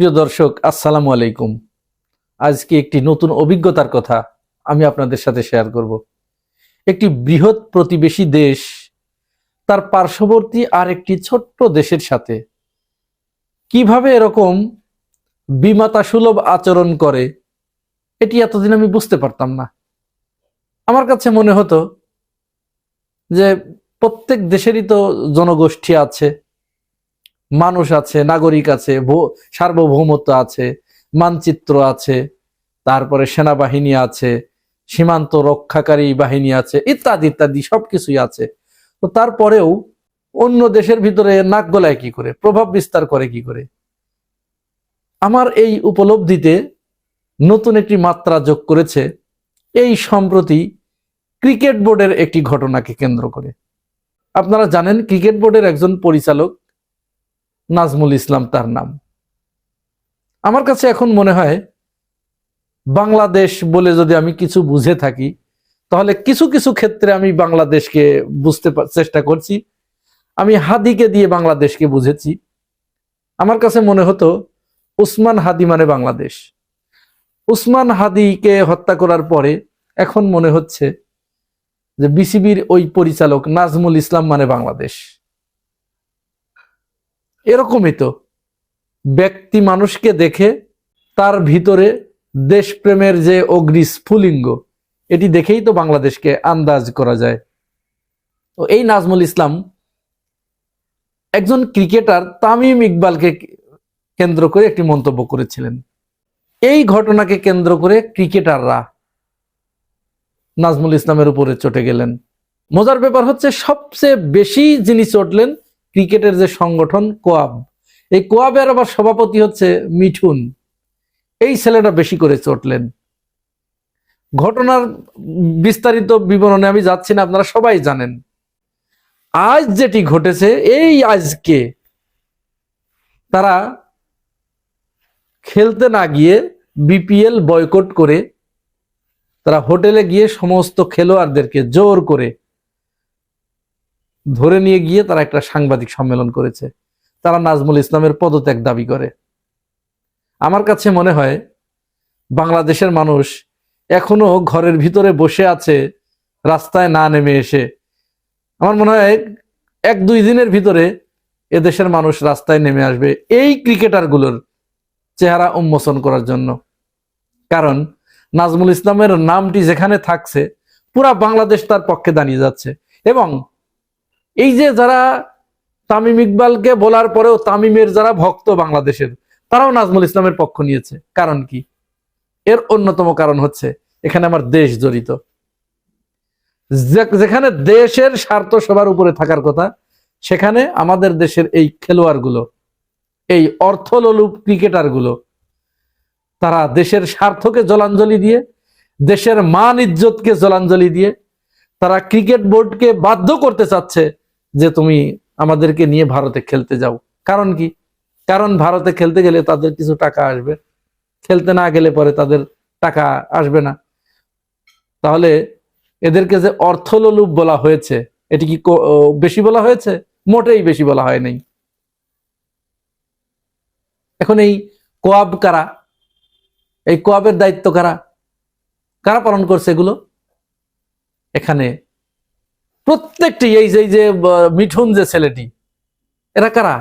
প্রিয় দর্শক, আসসালামু আলাইকুম। আজকে একটি নতুন অভিজ্ঞতার কথা আমি আপনাদের সাথে শেয়ার করব। একটি বৃহৎ প্রতিবেশী দেশ, তার পার্শ্ববর্তী আর একটি ছোট্ট দেশের সাথে। কীভাবে এরকম বিমাতা সুলভ আচরণ করে, এটি এতদিন আমি বুঝতে পারতাম না। আমার কাছে মনে হতো যে প্রত্যেক দেশেরই তো জনগোষ্ঠী আছে মানুষ আছে, নাগরিক আছে সার্বভৌমত্ব আছে, মানচিত্র আছে, তারপরে সেনাবাহিনী আছে, সীমান্ত রক্ষাকারী বাহিনী আছে, ইত্যাদি ইত্যাদি সবকিছুই আছে। তো তারপরেও অন্য দেশের ভিতরে নাক গলায় কি করে? প্রভাব বিস্তার করে কি করে? আমার এই উপলব্ধিতে নতুন একটি মাত্রা যোগ করেছে, এই সম্প্রতি ক্রিকেট বোর্ডের একটি ঘটনাকে কেন্দ্র করে। আপনারা জানেন, ক্রিকেট বোর্ডের একজন পরিচালক নাজমুল ইসলাম তার নাম। আমার কাছে এখন মনে হয়, বাংলাদেশ বলে যদি আমি কিছু বুঝে থাকি, তাহলে কিছু কিছু ক্ষেত্রে আমি বাংলাদেশকে বুঝতে চেষ্টা করছি। আমি হাদিকে দিয়ে বাংলাদেশকে বুঝেছি। আমার কাছে মনে হতো, উসমান হাদি মানে বাংলাদেশ। উসমান হাদিকে হত্যা করার পরে এখন মনে হচ্ছে যে বিসিবির ওই পরিচালক নাজমুল ইসলাম মানে বাংলাদেশ। এরকমই তো। ব্যক্তি মানুষকে দেখে তার ভিতরে দেশপ্রেমের যে অগ্নি স্ফুলিঙ্গ এটি দেখেই তো বাংলাদেশকে আন্দাজ করা যায়। তো এই নাজমুল ইসলাম একজন ক্রিকেটার তামিম ইকবালকে কেন্দ্র করে একটি মন্তব্য করেছিলেন। এই ঘটনাকে কেন্দ্র করে ক্রিকেটাররা নাজমুল ইসলামের উপরে চটে গেলেন। মজার ব্যাপার হচ্ছে সবচেয়ে বেশি যিনি চটলেন ক্রিকেটের যে সংগঠন কোয়াব, এই কোয়াবের আবার সভাপতি হচ্ছে মিঠুন। এই ছেলেটা বেশি করে চটলেন। ঘটনার বিস্তারিত বিবরণে আমি যাচ্ছি না, আপনারা সবাই জানেন। আজ যেটি ঘটেছে, এই আজকে তারা খেলতে না গিয়ে বিপিএল বয়কট করে তারা হোটেলে গিয়ে সমস্ত খেলোয়াড়দেরকে জোর করে ধরে নিয়ে গিয়ে তারা একটা সাংবাদিক সম্মেলন করেছে। তারা নাজমুল ইসলামের পদত্যাগ দাবি করে। আমার কাছে মনে হয়, বাংলাদেশের মানুষ এখনও ঘরের ভিতরে বসে আছে, রাস্তায় না নেমে এসে। আমার মনে হয়, এক দুই দিনের ভিতরে এদেশের মানুষ রাস্তায় নেমে আসবে এই ক্রিকেটারগুলোর চেহারা উন্মোচন করার জন্য। কারণ, নাজমুল ইসলামের নামটি যেখানে থাকছে, পুরা বাংলাদেশ তার পক্ষে দাঁড়িয়ে যাচ্ছে। এবং এই যে যারা তামিম ইকবালকে বলার পরেও তামিমের যারা ভক্ত বাংলাদেশের, তারাও নাজমুল ইসলামের পক্ষ নিয়েছে। কারণ কি? এর অন্যতম কারণ হচ্ছে, এখানে আমার দেশ জড়িত। যেখানে দেশের স্বার্থ সবার উপরে থাকার কথা, সেখানে আমাদের দেশের এই খেলোয়াড়গুলো, এই অর্থলোলুপ ক্রিকেটারগুলো, তারা দেশের স্বার্থকে জলাঞ্জলি দিয়ে, দেশের মান ইজ্জতকে জলাঞ্জলি দিয়ে, তারা ক্রিকেট বোর্ডকে বাধ্য করতে চাচ্ছে যে তুমি আমাদেরকে নিয়ে ভারতে খেলতে যাও। কারণ কি? কারণ ভারতে খেলতে গেলে তাদের কিছু টাকা আসবে। খেলতে না গেলে পরে তাদের টাকা আসবে না। তাহলে এদেরকে যে অর্থলোলুপ বলা হয়েছে, এটি কি বেশি বলা হয়েছে? মোটেই বেশি বলা হয় নাই। এখন এই কোয়াব কারা? এই কোয়াবের দায়িত্ব কারা? কারা পালন করছে এগুলো? এখানে প্রত্যেকটি এই যে যে মিঠুন যে ছেলেটি, এরা কারা?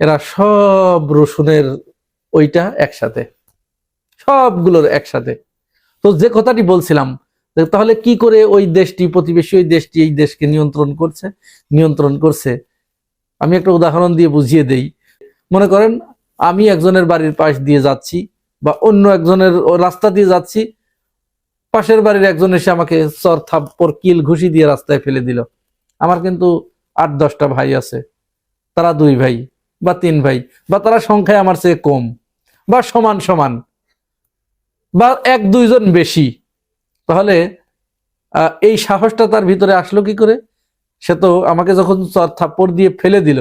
এরা সব রসুনের ওইটা একসাথে। সবগুলোর একসাথে। তো যে কথাটি বলছিলাম তাহলে কি করে ওই দেশটি, প্রতিবেশী ওই দেশটি, এই দেশকে নিয়ন্ত্রণ করছে? নিয়ন্ত্রণ করছে। আমি একটা উদাহরণ দিয়ে বুঝিয়ে দেই। মনে করেন, আমি একজনের বাড়ির পাশ দিয়ে যাচ্ছি বা অন্য একজনের রাস্তা দিয়ে যাচ্ছি পাশের বাড়ির একজন এসে আমাকে চর থাপ্পর কিল ঘুষি দিয়ে রাস্তায় ফেলে দিল। আমার কিন্তু আট, দশটা ভাই আছে। তারা দুই ভাই বা তিন ভাই বা তারা সংখ্যায় আমার চেয়ে কম বা সমান সমান বা এক, দুইজন বেশি। তাহলে এই সাহসটা তার ভিতরে আসলো কি করে? সে তো আমাকে যখন চর থাপ্পড় দিয়ে ফেলে দিল,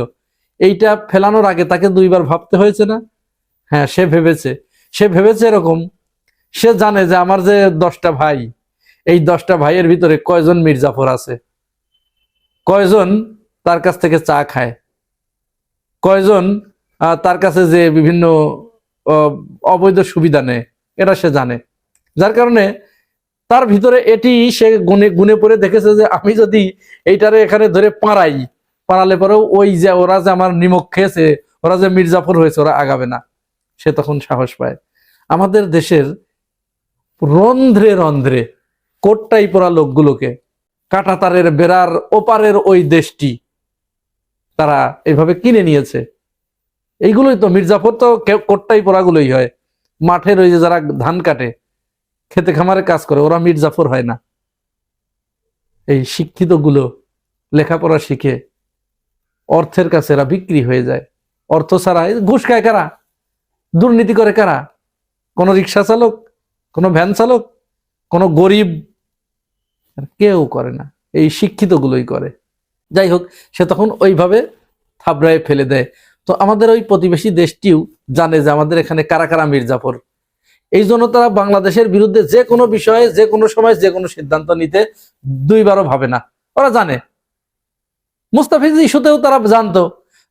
এইটা ফেলানোর আগে তাকে দুইবার ভাবতে হয়েছে না? হ্যাঁ সে ভেবেছে। সে ভেবেছে এরকম সে জানে যে আমার যে দশটা ভাই, এই দশটা ভাইয়ের ভিতরে কয়জন মির্জাফর আছে? কয়জন তার কাছ থেকে চা খায়? কয়জন তার কাছে যে বিভিন্ন অবৈধ সুবিধা নেয়? এটা সে জানে। যার কারণে তার ভিতরে এটি সে গুনে গুনে পড়ে দেখেছে যে আমি যদি এইটারে এখানে ধরে পাড়াই, পাড়ালে পরেও ওই যে ওরা যে আমার নিমক খেয়েছে, ওরা যে মির্জাফর হয়েছে, ওরা আগাবে না। সে তখন সাহস পায়। আমাদের দেশের রন্ধ্রে রন্ধ্রে কোটটাই পরা লোকগুলোকে, কাঁটাতারের বেড়ার ওপারের ওই দেশটি তারা এভাবে কিনে নিয়েছে। এইগুলোই তো মির্জাফর তো কোটটাই পড়াগুলোই হয়। মাঠের ওই যে যারা ধান কাটে, খেতে খামারে কাজ করে, ওরা মির্জাফর হয় না। এই শিক্ষিতগুলো লেখাপড়া শিখে অর্থের কাছে এরা বিক্রি হয়ে যায়। অর্থ ছাড়া ঘুষ খায় কারা? দুর্নীতি করে কারা? কোনো রিক্সা চালক কোনো ভ্যান চালক, কোনো গরিব কেউ করে না। এই শিক্ষিত গুলোই করে। যাই হোক, সে তখন ওইভাবে থাবড়ায় ফেলে দেয়। তো আমাদের ওই প্রতিবেশী দেশটিও জানে যে আমাদের এখানে কারা কারা মির্জাফর এই জন্য তারা বাংলাদেশের বিরুদ্ধে যে কোনো বিষয়ে, যে কোনো সময়, যে কোনো সিদ্ধান্ত নিতে দুইবারও ভাবে না। ওরা জানে। মুস্তাফিজ ইস্যুতেও তারা জানতো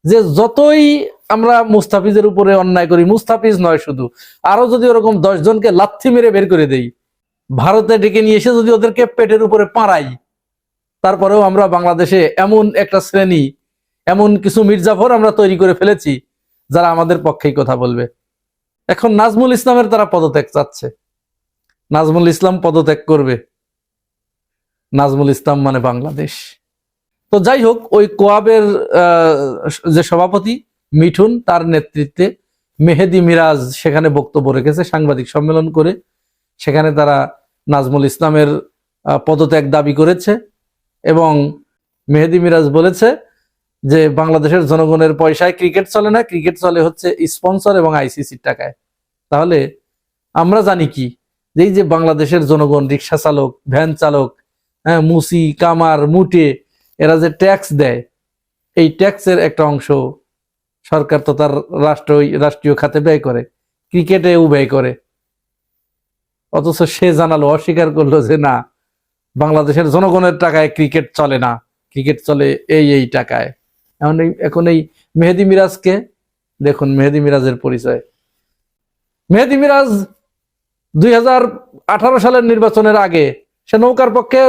যে যতই আমরা মুস্তাফিজের উপরে অন্যায় করি, মুস্তাফিজ নয় শুধু। আরও যদি ওরকম দশ জনকে লাথি মেরে বের করে দেই, ভারতে ডেকে নিয়ে এসে যদি ওদেরকে পেটের উপরে পাড়াই, তারপরেও আমরা বাংলাদেশে এমন একটা শ্রেণি, এমন কিছু মির্জাফর আমরা তৈরি করে ফেলেছি, যারা আমাদের পক্ষেই কথা বলবে। এখন নাজমুল ইসলামের তারা পদত্যাগ চাচ্ছে। নাজমুল ইসলাম পদত্যাগ করবে। নাজমুল ইসলাম মানে বাংলাদেশ। তো যাই হোক, ওই কোয়াবের যে সভাপতি মিঠুন তার নেতৃত্বে মেহেদি মিরাজ সেখানে বক্তব্য রেখেছে, সাংবাদিক সম্মেলন করে। সেখানে তারা নাজমুল ইসলামের পদত্যাগ দাবি করেছে এবং মেহেদি মিরাজ বলেছে যে বাংলাদেশের জনগণের পয়সায় ক্রিকেট চলে না, ক্রিকেট চলে হচ্ছে স্পন্সর এবং আইসিসির টাকায়। তাহলে আমরা জানি কি? এই যে বাংলাদেশের জনগণ, রিক্সা চালক, ভ্যান চালক হ্যাঁ মুসি, কামার, মুটে, এরা যে ট্যাক্স দেয়, এই ট্যাক্সের একটা অংশ সরকার তো তার রাষ্ট্র রাষ্ট্রীয় খাতে ব্যয় করে, ক্রিকেটেও ব্যয় করে। অথচ সে জানালো, অস্বীকার করল যে না, বাংলাদেশের জনগণের টাকায় ক্রিকেট চলে না, ক্রিকেট চলে এই এই টাকায়। এখন এখন এই মেহেদি মিরাজকে, দেখুন মেহেদি মিরাজের পরিচয়। মেহেদি মিরাজ দুই হাজার আঠারো সালের নির্বাচনের আগে সে নৌকার পক্ষে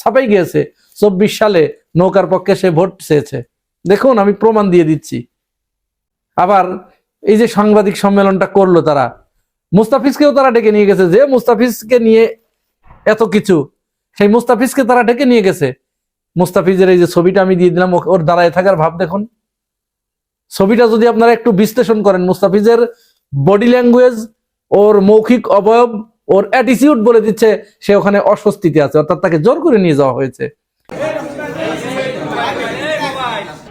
ছাপাই গিয়েছে, চব্বিশ সালে নৌকার পক্ষে সে ভোট চেয়েছে। দেখুন, আমি প্রমাণ দিয়ে দিচ্ছি। আবার এই যে সাংবাদিক সম্মেলনটা করল তারা, মুস্তাফিজকেও তারা ডেকে নিয়ে গেছে। যে মুস্তাফিজকে নিয়ে এত কিছু, সেই মুস্তাফিজকে তারা ডেকে নিয়ে গেছে। মুস্তাফিজের এই যে ছবিটা আমি দিয়ে দিলাম ওর দাঁড়ায় থাকার ভাব দেখুন। ছবিটা যদি আপনারা একটু বিশ্লেষণ করেন, মুস্তাফিজের বডি ল্যাঙ্গুয়েজ, ওর মৌখিক অবয়ব, ওর অ্যাটিটিউড বলে দিচ্ছে, সে ওখানে অস্বস্তিতে আছে, অর্থাৎ তাকে জোর করে নিয়ে যাওয়া হয়েছে।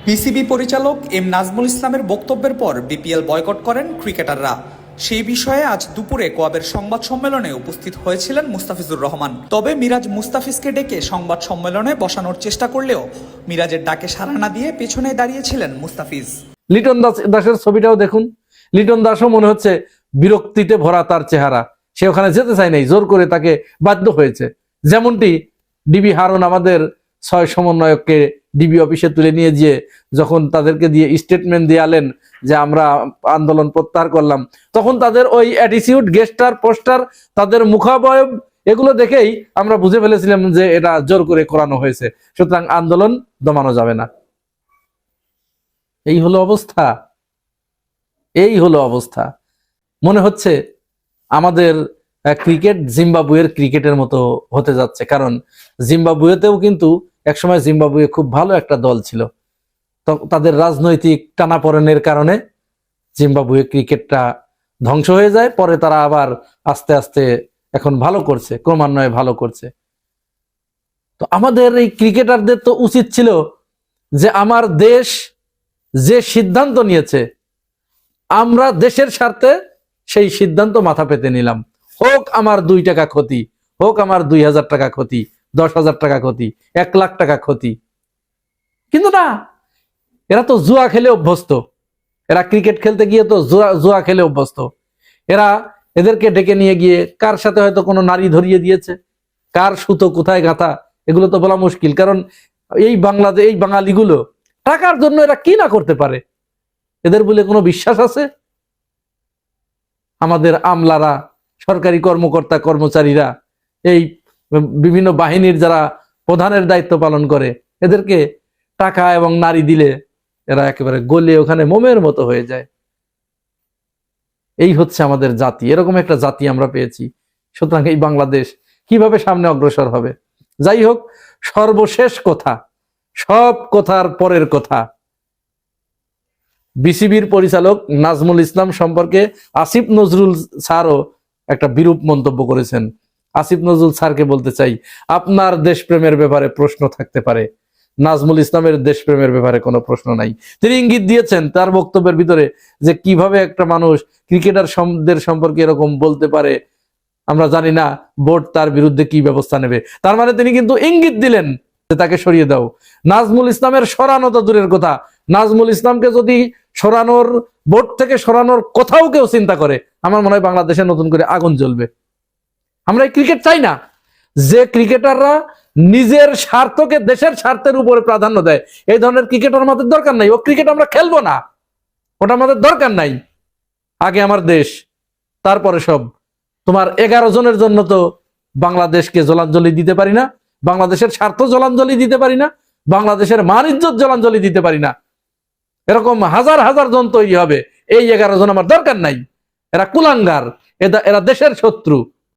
পিসিবি পরিচালক এম নাজমুল ইসলামের বক্তব্যের পর বিপিএল বয়কট করেন ক্রিকেটাররা। সেই বিষয়ে আজ দুপুরে কোয়াবের সংবাদ সম্মেলনে উপস্থিত হয়েছিলেন মুস্তাফিজুর রহমান। তবে মিরাজ মুস্তাফিজকে ডেকে সংবাদ সম্মেলনে বসানোর চেষ্টা করলেও মিরাজের ডাকে সাড়া না দিয়ে পেছনে দাঁড়িয়েছিলেন মুস্তাফিজ। লিটন দাস, দাসের ছবিটাও দেখুন। লিটন দাসও মনে হচ্ছে বিরক্তিতে ভরা তার চেহারা। সে ওখানে যেতে চায় নাই, জোর করে তাকে বাধ্য হয়েছে। যেমনটি ডিবি হারন আমাদের ছয় সমন্বয়ককে ডিবি অফিসে তুলে নিয়ে গিয়ে যখন তাদেরকে দিয়ে স্টেটমেন্ট দিয়ালেন যে আমরা আন্দোলন প্রত্যাহার করলাম, তখন তাদের ওই অ্যাটিটিউড গেস্টার পোস্টার তাদের মুখাবয়ব এগুলো দেখেই আমরা বুঝে ফেলেছিলাম যে এটা জোর করে করানো হয়েছে। সুতরাং আন্দোলন দমানো যাবে না। এই হলো অবস্থা। এই হলো অবস্থা। মনে হচ্ছে আমাদের ক্রিকেট জিম্বাবুয়ের ক্রিকেটের মতো হতে যাচ্ছে। কারণ জিম্বাবুয়েতেও কিন্তু একসময় জিম্বাবুয়ে খুব ভালো একটা দল ছিল। তাদের রাজনৈতিক টানাপোড়েনের কারণে জিম্বাবুয়ে ক্রিকেটটা ধ্বংস হয়ে যায়, পরে তারা আবার আস্তে আস্তে এখন ভালো করছে, ক্রমান্বয়ে ভালো করছে। তো আমাদের এই ক্রিকেটারদের তো উচিত ছিল যে আমার দেশ যে সিদ্ধান্ত নিয়েছে, আমরা দেশের স্বার্থে সেই সিদ্ধান্ত মাথা পেতে নিলাম। হোক আমার দুই টাকা ক্ষতি, হোক আমার দুই হাজার টাকা ক্ষতি দশ হাজার টাকা ক্ষতি, এক লাখ টাকা ক্ষতি। কিন্তু না, এরা তো জুয়া খেলে অভ্যস্ত। এরা ক্রিকেট খেলতে গিয়ে তো জুয়া জুয়া খেলে অভ্যস্ত। এরা এদেরকে ডেকে নিয়ে গিয়ে কার সাথে হয়তো কোনো নারী ধরিয়ে দিয়েছে? কার সুতো কোথায় গাঁথা? এগুলো তো বলা মুশকিল। কারণ এই বাংলাদেশ এই বাঙালিগুলো টাকার জন্য এরা কি না করতে পারে? এদের বলে কোনো বিশ্বাস আছে? আমাদের আমলারা, সরকারি কর্মকর্তা কর্মচারীরা এই বিভিন্ন বাহিনীর যারা প্রধানের দায়িত্ব পালন করে, এদেরকে টাকা এবং নারী দিলে এরা একেবারে গলে ওখানে মোমের মতো হয়ে যায়। এই হচ্ছে আমাদের জাতি। এরকম একটা জাতি আমরা পেয়েছি। সুতরাং এই বাংলাদেশ কীভাবে সামনে অগ্রসর হবে? যাই হোক, সর্বশেষ কথা, সব কথার পরের কথা, বিসিবির পরিচালক নাজমুল ইসলাম সম্পর্কে আসিফ নজরুল স্যারও একটা বিরূপ মন্তব্য করেছেন। আসিফ নজরুল স্যারকে বলতে চাই, আপনার দেশপ্রেমের ব্যাপারে প্রশ্ন থাকতে পারে। নাজমুল ইসলামের দেশপ্রেমের ব্যাপারে কোনো প্রশ্ন নাই। তিনি ইঙ্গিত দিয়েছেন তার বক্তব্যের ভিতরে যে কীভাবে একটা মানুষ ক্রিকেটারদের সম্পর্কে এরকম বলতে পারে, আমরা জানি না বোর্ড তার বিরুদ্ধে কি ব্যবস্থা নেবে। তার মানে তিনি কিন্তু ইঙ্গিত দিলেন যে তাকে সরিয়ে দাও। নাজমুল ইসলামের সরানো তো দূরের কথা। নাজমুল ইসলামকে যদি সরানোর, বোর্ড থেকে সরানোর কথাও কেউ চিন্তা করে, আমার মনে হয় বাংলাদেশে নতুন করে আগুন জ্বলবে। আমরা ক্রিকেট চাই না। যে ক্রিকেটাররা নিজের স্বার্থকে দেশের স্বার্থের উপরে প্রাধান্য দেয়, এই ধরনের ক্রিকেটার আমাদের দরকার নাই। ও ক্রিকেট আমরা খেলব না। ওটা আমাদের দরকার নাই। আগে আমার দেশ, তারপরে সব। তোমার এগারো জনের জন্য তো বাংলাদেশকে জলাঞ্জলি দিতে পারি না, বাংলাদেশের স্বার্থ জলাঞ্জলি দিতে পারি না, বাংলাদেশের মান ইজ্জত জলাঞ্জলি দিতে পারি না। এরকম হাজার হাজার জন তৈরি হবে। এই এগারো জন আমার দরকার নাই। এরা কুলাঙ্গার। এরা দেশের শত্রু।